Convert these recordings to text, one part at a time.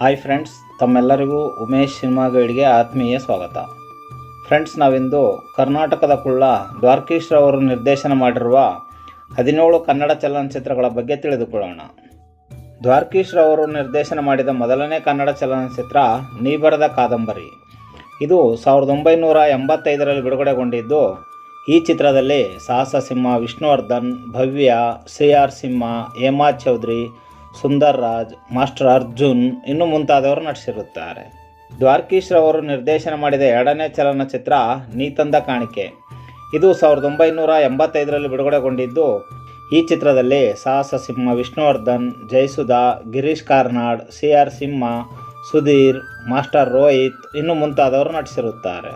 Hi friends ತಮ್ಮೆಲ್ಲರಿಗೂ Umesh cinema ಗೈಡ್ಗೆ ಆತ್ಮೀಯ ಸ್ವಾಗತ. ಫ್ರೆಂಡ್ಸ್ ನಾವಿಂದು ಕರ್ನಾಟಕದ ಕುಳ್ಳ ದ್ವಾರಕೀಶ್ ಅವರು ನಿರ್ದೇಶನ ಮಾಡಿರುವ ಹದಿನೇಳು ಕನ್ನಡ ಚಲನಚಿತ್ರಗಳ ಬಗ್ಗೆ ತಿಳಿದುಕೊಳ್ಳೋಣ. ದ್ವಾರಕೀಶ್ ಅವರು ನಿರ್ದೇಶನ ಮಾಡಿದ ಮೊದಲನೇ ಕನ್ನಡ ಚಲನಚಿತ್ರ ನೀ ಬರೆದ ಕಾದಂಬರಿ. ಇದು ಸಾವಿರದ ಒಂಬೈನೂರ ಎಂಬತ್ತೈದರಲ್ಲಿ ಬಿಡುಗಡೆಗೊಂಡಿದ್ದು, ಈ ಚಿತ್ರದಲ್ಲಿ Sahasa Simha, Vishnuvardhan, Bhavya, C R Simha, Hema Chaudhary Sundar Raj, master Arjun ಇನ್ನು ಮುಂತಾದವರು ನಟಿಸಿರುತ್ತಾರೆ. ದ್ವಾರಕೀಶ್ ರವರು ನಿರ್ದೇಶನ ಮಾಡಿದ ಎರಡನೇ ಚಲನಚಿತ್ರ ನೀತಂದ ಕಾಣಿಕೆ. ಇದು ಸಾವಿರದ ಒಂಬೈನೂರ ಎಂಬತ್ತೈದರಲ್ಲಿ ಬಿಡುಗಡೆಗೊಂಡಿದ್ದು, ಈ ಚಿತ್ರದಲ್ಲಿ Sahasa Simha Vishnuvardhan, Jayasudha, Girish Karnad C R Simha, Sudheer, master Rohit ಇನ್ನು ಮುಂತಾದವರು ನಟಿಸಿರುತ್ತಾರೆ.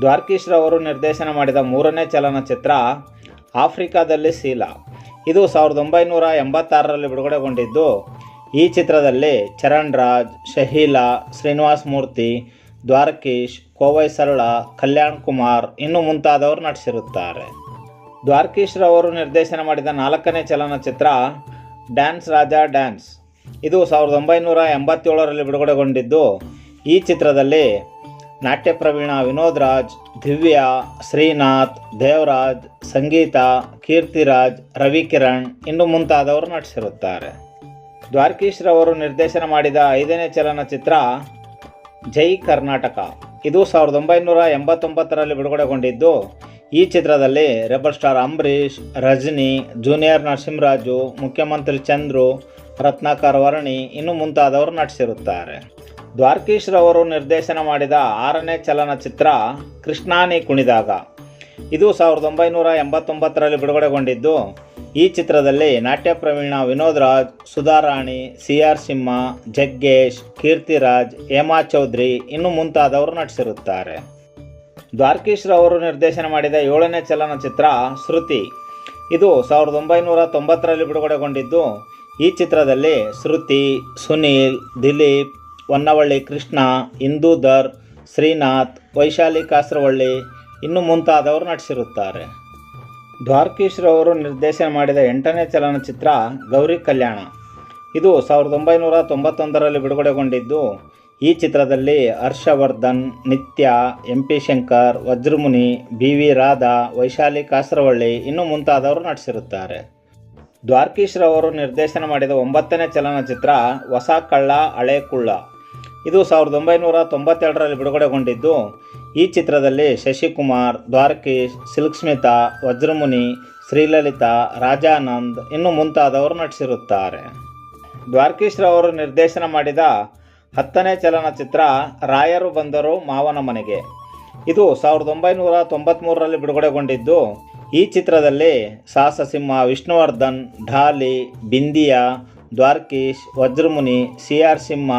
ದ್ವಾರಕೀಶ್ ರವರು ನಿರ್ದೇಶನ ಮಾಡಿದ ಮೂರನೇ ಚಲನಚಿತ್ರ ಆಫ್ರಿಕಾದಲ್ಲಿ ಸೀಲಾ. ಇದು ಸಾವಿರದ ಒಂಬೈನೂರ ಎಂಬತ್ತಾರರಲ್ಲಿ ಬಿಡುಗಡೆಗೊಂಡಿದ್ದು. ಈ ಚಿತ್ರದಲ್ಲಿ ಚರಣ್ ರಾಜ್, ಶಹೀಲಾ, ಶ್ರೀನಿವಾಸ್ ಮೂರ್ತಿ, ದ್ವಾರಕೀಶ್, ಕೋವೈ ಸರಳ, ಕಲ್ಯಾಣ್ ಕುಮಾರ್ ಇನ್ನು ಮುಂತಾದವರು ನಟಿಸಿರುತ್ತಾರೆ. ದ್ವಾರಕೀಶ್ರವರು ನಿರ್ದೇಶನ ಮಾಡಿದ ನಾಲ್ಕನೇ ಚಲನಚಿತ್ರ ಡ್ಯಾನ್ಸ್ ರಾಜಾ ಡ್ಯಾನ್ಸ್. ಇದು ಸಾವಿರದ ಒಂಬೈನೂರ ಎಂಬತ್ತೇಳರಲ್ಲಿ ಬಿಡುಗಡೆಗೊಂಡಿದ್ದು. ಈ ಚಿತ್ರದಲ್ಲಿ ನಾಟ್ಯ ಪ್ರವೀಣ ವಿನೋದ್ ರಾಜ್ ದಿವ್ಯಾ, ಶ್ರೀನಾಥ್, ದೇವರಾಜ್, ಸಂಗೀತ, ಕೀರ್ತಿರಾಜ್, ರವಿಕಿರಣ್ ಇನ್ನು ಮುಂತಾದವರು ನಟಿಸಿರುತ್ತಾರೆ. ದ್ವಾರಕೀಶ್ ರವರು ನಿರ್ದೇಶನ ಮಾಡಿದ ಐದನೇ ಚಲನಚಿತ್ರ ಜೈ ಕರ್ನಾಟಕ. ಇದು ಸಾವಿರದ ಒಂಬೈನೂರ ಎಂಬತ್ತೊಂಬತ್ತರಲ್ಲಿ ಬಿಡುಗಡೆಗೊಂಡಿದ್ದು, ಈ ಚಿತ್ರದಲ್ಲಿ rebel star Ambareesh, Rajani, junior Narasimharaju, Mukhyamantri Chandru, Ratnakar Varni ಇನ್ನು ಮುಂತಾದವರು ನಟಿಸಿರುತ್ತಾರೆ. ದ್ವಾರಕೀಶ್ ರವರು ನಿರ್ದೇಶನ ಮಾಡಿದ ಆರನೇ ಚಲನಚಿತ್ರ ಕೃಷ್ಣಾನಿ ಕುಣಿದಾಗ. ಇದು ಸಾವಿರದ ಒಂಬೈನೂರ ಎಂಬತ್ತೊಂಬತ್ತರಲ್ಲಿ ಬಿಡುಗಡೆಗೊಂಡಿದ್ದು, ಈ ಚಿತ್ರದಲ್ಲಿ ನಾಟ್ಯ ಪ್ರವೀಣ ವಿನೋದ್ ರಾಜ್, ಸುಧಾರಾಣಿ ಸಿ ಆರ್ ಸಿಂಹ, ಜಗ್ಗೇಶ್, ಕೀರ್ತಿರಾಜ್, ಹೇಮಾ ಚೌಧರಿ ಇನ್ನು ಮುಂತಾದವರು ನಟಿಸಿರುತ್ತಾರೆ. ದ್ವಾರಕೀಶ್ ರವರು ನಿರ್ದೇಶನ ಮಾಡಿದ ಏಳನೇ ಚಲನಚಿತ್ರ ಶ್ರುತಿ. ಇದು ಸಾವಿರದ ಒಂಬೈನೂರ ತೊಂಬತ್ತರಲ್ಲಿ ಬಿಡುಗಡೆಗೊಂಡಿದ್ದು, ಈ ಚಿತ್ರದಲ್ಲಿ ಶ್ರುತಿ, ಸುನೀಲ್, ದಿಲೀಪ್ ಹೊನ್ನವಳ್ಳಿ ಕೃಷ್ಣ, ಇಂದೂಧರ್, ಶ್ರೀನಾಥ್, ವೈಶಾಲಿ ಕಾಸರವಳ್ಳಿ ಇನ್ನು ಮುಂತಾದವರು ನಟಿಸಿರುತ್ತಾರೆ. ದ್ವಾರಕೀಶ್ರವರು ನಿರ್ದೇಶನ ಮಾಡಿದ ಎಂಟನೇ ಚಲನಚಿತ್ರ ಗೌರಿ ಕಲ್ಯಾಣ. ಇದು ಸಾವಿರದ ಒಂಬೈನೂರ ತೊಂಬತ್ತೊಂದರಲ್ಲಿ ಬಿಡುಗಡೆಗೊಂಡಿದ್ದು, ಈ ಚಿತ್ರದಲ್ಲಿ Harshavardhan, Nithya, M P Shankar, Vajramuni, B V Radha, Vaishali Kasaravalli ಇನ್ನು ಮುಂತಾದವರು ನಟಿಸಿರುತ್ತಾರೆ. ದ್ವಾರಕೀಶ್ರವರು ನಿರ್ದೇಶನ ಮಾಡಿದ ಒಂಬತ್ತನೇ ಚಲನಚಿತ್ರ ಹೊಸ ಕಳ್ಳ ಹಳೆ ಕುಳ್ಳ ಇದು ಸಾವಿರದ ಒಂಬೈನೂರ ತೊಂಬತ್ತೆರಡರಲ್ಲಿ ಬಿಡುಗಡೆಗೊಂಡಿದ್ದು. ಈ ಚಿತ್ರದಲ್ಲಿ ಶಶಿಕುಮಾರ್ ದ್ವಾರಕೀಶ್ ಸಿಲ್ಕ್ಸ್ಮಿತಾ, ವಜ್ರಮುನಿ, ಶ್ರೀಲಲಿತಾ, ರಾಜಾನಂದ್ ಇನ್ನು ಮುಂತಾದವರು ನಟಿಸಿರುತ್ತಾರೆ. ದ್ವಾರಕೀಶ್ರವರು ನಿರ್ದೇಶನ ಮಾಡಿದ ಹತ್ತನೇ ಚಲನಚಿತ್ರ ರಾಯರು ಬಂದರು ಮಾವನ ಮನೆಗೆ. ಇದು ಸಾವಿರದ ಒಂಬೈನೂರ ತೊಂಬತ್ತ್ಮೂರರಲ್ಲಿ ಬಿಡುಗಡೆಗೊಂಡಿದ್ದು. ಈ ಚಿತ್ರದಲ್ಲಿ ಸಾಹಸ ಸಿಂಹ ವಿಷ್ಣುವರ್ಧನ್, ಢಾಲಿ, ಬಿಂದಿಯಾ ದ್ವಾರಕೀಶ್, ವಜ್ರಮುನಿ ಸಿ ಆರ್ ಸಿಂಹ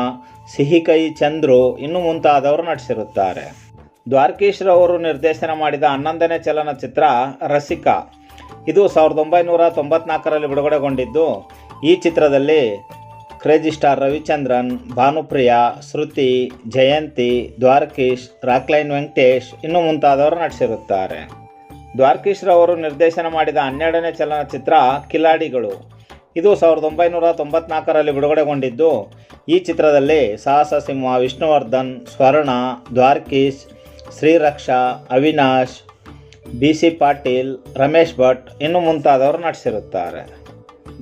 ಸಿಹಿಕೈ, ಚಂದ್ರು ಇನ್ನು ಮುಂತಾದವರು ನಟಿಸಿರುತ್ತಾರೆ. ದ್ವಾರಕೀಶ್ ರವರು ನಿರ್ದೇಶನ ಮಾಡಿದ ಹನ್ನೊಂದನೇ ಚಲನಚಿತ್ರ ರಸಿಕಾ. ಇದು ಸಾವಿರದ ಒಂಬೈನೂರ ತೊಂಬತ್ನಾಲ್ಕರಲ್ಲಿ ಬಿಡುಗಡೆಗೊಂಡಿದ್ದು, ಈ ಚಿತ್ರದಲ್ಲಿ ಕ್ರೇಜಿ ಸ್ಟಾರ್ ರವಿಚಂದ್ರನ್, ಭಾನುಪ್ರಿಯಾ, ಶ್ರುತಿ, ಜಯಂತಿ, ದ್ವಾರಕೀಶ್, ರಾಕ್ಲೈನ್ ವೆಂಕಟೇಶ್ ಇನ್ನು ಮುಂತಾದವರು ನಟಿಸಿರುತ್ತಾರೆ. ದ್ವಾರಕೀಶ್ ರವರು ನಿರ್ದೇಶನ ಮಾಡಿದ ಹನ್ನೆರಡನೇ ಚಲನಚಿತ್ರ ಕಿಲಾಡಿಗಳು. ಇದು ಸಾವಿರದ ಒಂಬೈನೂರ ತೊಂಬತ್ನಾಲ್ಕರಲ್ಲಿ ಬಿಡುಗಡೆಗೊಂಡಿದ್ದು. ಈ ಚಿತ್ರದಲ್ಲಿ ಸಾಹಸ ಸಿಂಹ ವಿಷ್ಣುವರ್ಧನ್, ಸ್ವರ್ಣ, ದ್ವಾರ್ಕೀಶ್, ಶ್ರೀರಕ್ಷಾ, ಅವಿನಾಶ್, ಬಿ ಸಿ ಪಾಟೀಲ್, ರಮೇಶ್ ಭಟ್ ಇನ್ನು ಮುಂತಾದವರು ನಟಿಸಿರುತ್ತಾರೆ.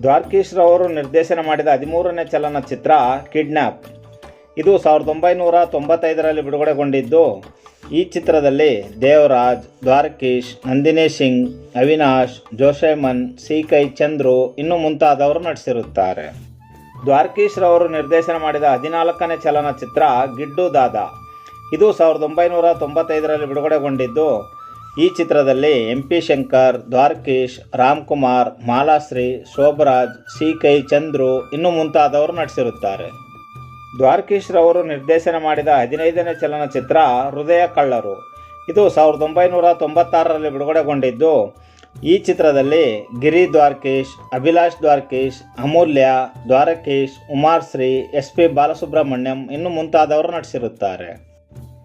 ದ್ವಾರ್ಕೀಶ್ರವರು ನಿರ್ದೇಶನ ಮಾಡಿದ ಹದಿಮೂರನೇ ಚಲನಚಿತ್ರ ಕಿಡ್ನ್ಯಾಪ್ ಇದು ಸಾವಿರದ ಒಂಬೈನೂರ ತೊಂಬತ್ತೈದರಲ್ಲಿ ಬಿಡುಗಡೆಗೊಂಡಿದ್ದು. ಈ ಚಿತ್ರದಲ್ಲಿ ದೇವರಾಜ್, ದ್ವಾರಕೀಶ್, ನಂದಿನಿ ಸಿಂಗ್, ಅವಿನಾಶ್, ಜೋಶೇಮನ್ ಸಿ ಕೈ ಚಂದ್ರು ಇನ್ನು ಮುಂತಾದವರು ನಟಿಸಿರುತ್ತಾರೆ. ದ್ವಾರಕೀಶ್ರವರು ನಿರ್ದೇಶನ ಮಾಡಿದ ಹದಿನಾಲ್ಕನೇ ಚಲನಚಿತ್ರ ಗಿಡ್ಡು ದಾದಾ. ಇದು ಸಾವಿರದ ಒಂಬೈನೂರ ತೊಂಬತ್ತೈದರಲ್ಲಿ ಬಿಡುಗಡೆಗೊಂಡಿದ್ದು. ಈ ಚಿತ್ರದಲ್ಲಿ ಎಂ ಪಿ ಶಂಕರ್, ದ್ವಾರಕೀಶ್ ರಾಮ್ಕುಮಾರ್ ಮಾಲಾಶ್ರೀ, ಶೋಭರಾಜ್ ಸಿ ಕೈ ಚಂದ್ರು ಇನ್ನು ಮುಂತಾದವರು ನಟಿಸಿರುತ್ತಾರೆ. ದ್ವಾರಕೀಶ್ ರವರು ನಿರ್ದೇಶನ ಮಾಡಿದ ಹದಿನೈದನೇ ಚಲನಚಿತ್ರ ಹೃದಯ ಕಳ್ಳರು. ಇದು ಸಾವಿರದ ಒಂಬೈನೂರ ತೊಂಬತ್ತಾರರಲ್ಲಿ ಬಿಡುಗಡೆಗೊಂಡಿದ್ದು. ಈ ಚಿತ್ರದಲ್ಲಿ ಗಿರಿ ದ್ವಾರಕೀಶ್, ಅಭಿಲಾಷ್ ದ್ವಾರಕೀಶ್, ಅಮೂಲ್ಯ, ದ್ವಾರಕೀಶ್, ಉಮಾರ್ ಶ್ರೀ, ಎಸ್ ಪಿ ಬಾಲಸುಬ್ರಹ್ಮಣ್ಯಂ ಇನ್ನು ಮುಂತಾದವರು ನಟಿಸಿರುತ್ತಾರೆ.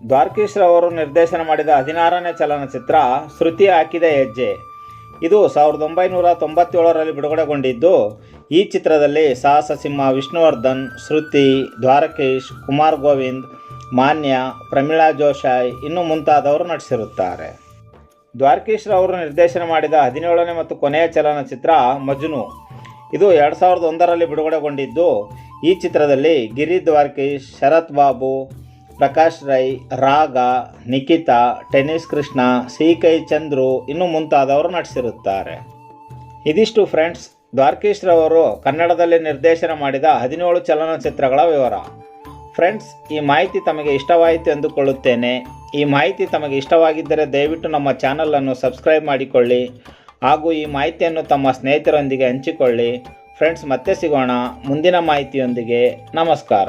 ದ್ವಾರಕೀಶ್ ರವರು ನಿರ್ದೇಶನ ಮಾಡಿದ ಹದಿನಾರನೇ ಚಲನಚಿತ್ರ ಶ್ರುತಿ ಹಾಕಿದ ಹೆಜ್ಜೆ. ಇದು ಸಾವಿರದ ಒಂಬೈನೂರ ತೊಂಬತ್ತೇಳರಲ್ಲಿ ಬಿಡುಗಡೆಗೊಂಡಿದ್ದು. ಈ ಚಿತ್ರದಲ್ಲಿ ಸಾಹಸ ಸಿಂಹ ವಿಷ್ಣುವರ್ಧನ್, ಶ್ರುತಿ, ದ್ವಾರಕೀಶ್, ಕುಮಾರ್ ಗೋವಿಂದ್, ಮಾನ್ಯ, ಪ್ರಮೀಳಾ ಜೋಶಾಯ್ ಇನ್ನು ಮುಂತಾದವರು ನಟಿಸಿರುತ್ತಾರೆ. ದ್ವಾರಕೀಶ್ ಅವರು ನಿರ್ದೇಶನ ಮಾಡಿದ ಹದಿನೇಳನೇ ಮತ್ತು ಕೊನೆಯ ಚಲನಚಿತ್ರ ಮಜ್ನು. ಇದು ಎರಡು ಸಾವಿರದ ಒಂದರಲ್ಲಿ ಬಿಡುಗಡೆಗೊಂಡಿದ್ದು. ಈ ಚಿತ್ರದಲ್ಲಿ ಗಿರಿ ದ್ವಾರಕೀಶ್, ಶರತ್ ಬಾಬು ಪ್ರಕಾಶ್ ರೈ, ರಾಗ ನಿಖಿತಾ ಟೆನಿಸ್ ಕೃಷ್ಣ ಸಿ ಕೈ ಚಂದ್ರು ಇನ್ನು ಮುಂತಾದವರು ನಟಿಸಿರುತ್ತಾರೆ. ಇದಿಷ್ಟು ಫ್ರೆಂಡ್ಸ್. ದ್ವಾರಕೀಶ್ ರವರು ಕನ್ನಡದಲ್ಲಿ ನಿರ್ದೇಶನ ಮಾಡಿದ ಹದಿನೇಳು ಚಲನಚಿತ್ರಗಳ ವಿವರ. ಫ್ರೆಂಡ್ಸ್, ಈ ಮಾಹಿತಿ ತಮಗೆ ಇಷ್ಟವಾಯಿತು ಎಂದುಕೊಳ್ಳುತ್ತೇನೆ. ಈ ಮಾಹಿತಿ ತಮಗೆ ಇಷ್ಟವಾಗಿದ್ದರೆ ದಯವಿಟ್ಟು ನಮ್ಮ ಚಾನಲನ್ನು ಸಬ್ಸ್ಕ್ರೈಬ್ ಮಾಡಿಕೊಳ್ಳಿ. ಹಾಗೂ ಈ ಮಾಹಿತಿಯನ್ನು ತಮ್ಮ ಸ್ನೇಹಿತರೊಂದಿಗೆ ಹಂಚಿಕೊಳ್ಳಿ. ಫ್ರೆಂಡ್ಸ್, ಮತ್ತೆ ಸಿಗೋಣ. ಮುಂದಿನ ಮಾಹಿತಿಯೊಂದಿಗೆ ನಮಸ್ಕಾರ.